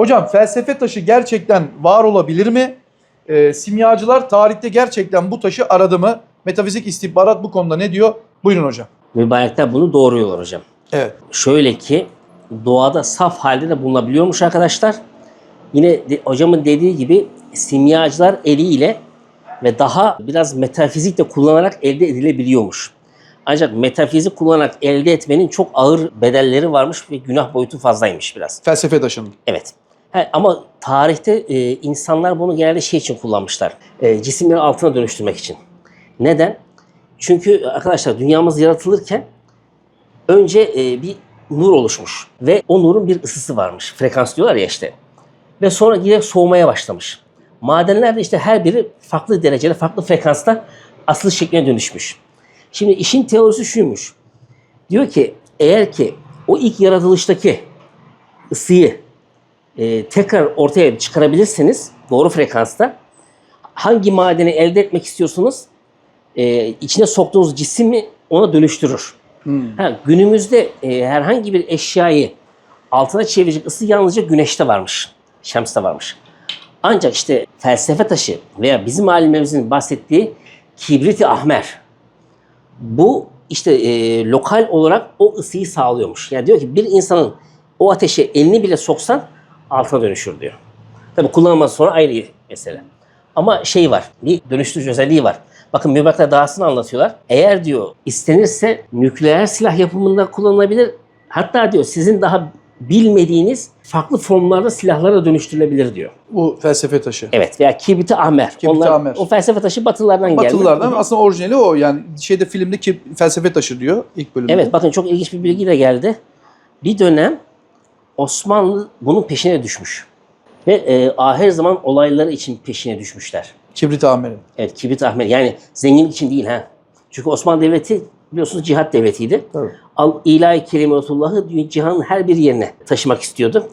Hocam felsefe taşı gerçekten var olabilir mi? Ee, simyacılar tarihte gerçekten bu taşı aradı mı? Metafizik istihbarat bu konuda ne diyor? Buyurun hocam. Mübarekler bunu doğruyorlar hocam. Evet. Şöyle ki doğada saf halde de bulunabiliyormuş arkadaşlar. Yine de- hocamın dediği gibi simyacılar eliyle ve daha biraz metafizik de kullanarak elde edilebiliyormuş. Ancak metafizik kullanarak elde etmenin çok ağır bedelleri varmış ve günah boyutu fazlaymış biraz. Felsefe taşının. Evet. He, ama tarihte e, insanlar bunu genelde şey için kullanmışlar. E, cisimleri altına dönüştürmek için. Neden? Çünkü arkadaşlar dünyamız yaratılırken önce e, bir nur oluşmuş ve o nurun bir ısısı varmış. Frekans diyorlar ya işte. Ve sonra giderek soğumaya başlamış. Madenler de işte her biri farklı derecede, farklı frekansta asıl şekline dönüşmüş. Şimdi işin teorisi şuymuş. Diyor ki eğer ki o ilk yaratılıştaki ısıyı e, tekrar ortaya çıkarabilirseniz doğru frekansta hangi madeni elde etmek istiyorsunuz e, içine soktuğunuz cisimi ona dönüştürür. Ha, günümüzde e, herhangi bir eşyayı altına çevirecek ısı yalnızca güneşte varmış. Şems'te varmış. Ancak işte felsefe taşı veya bizim alimlerimizin bahsettiği kibriti ahmer. Bu işte e, lokal olarak o ısıyı sağlıyormuş. Yani diyor ki bir insanın o ateşe elini bile soksan altına dönüşür diyor. Tabi kullanılmaz sonra ayrı mesele. Ama şey var, bir dönüştürücü özelliği var. Bakın mübakla dahasını anlatıyorlar. Eğer diyor istenirse nükleer silah yapımında kullanılabilir. Hatta diyor sizin daha bilmediğiniz farklı formlarda silahlara dönüştürülebilir diyor. Bu felsefe taşı. Evet veya kibriti ahmer. Kibriti Onlar, ahmer. O felsefe taşı batılılardan geldi. Batılılardan aslında orijinali o. Yani şeyde filmde ki felsefe taşı diyor ilk bölümde. Evet bakın çok ilginç bir bilgi de geldi. Bir dönem Osmanlı bunun peşine düşmüş. Ve e, ahir zaman olayları için peşine düşmüşler. Kibrit amiri. Evet kibrit ahmer yani zenginlik için değil ha. Çünkü Osmanlı Devleti biliyorsunuz cihat devletiydi. Tabii. Al ilahi kelimetullahı cihanın her bir yerine taşımak istiyordu.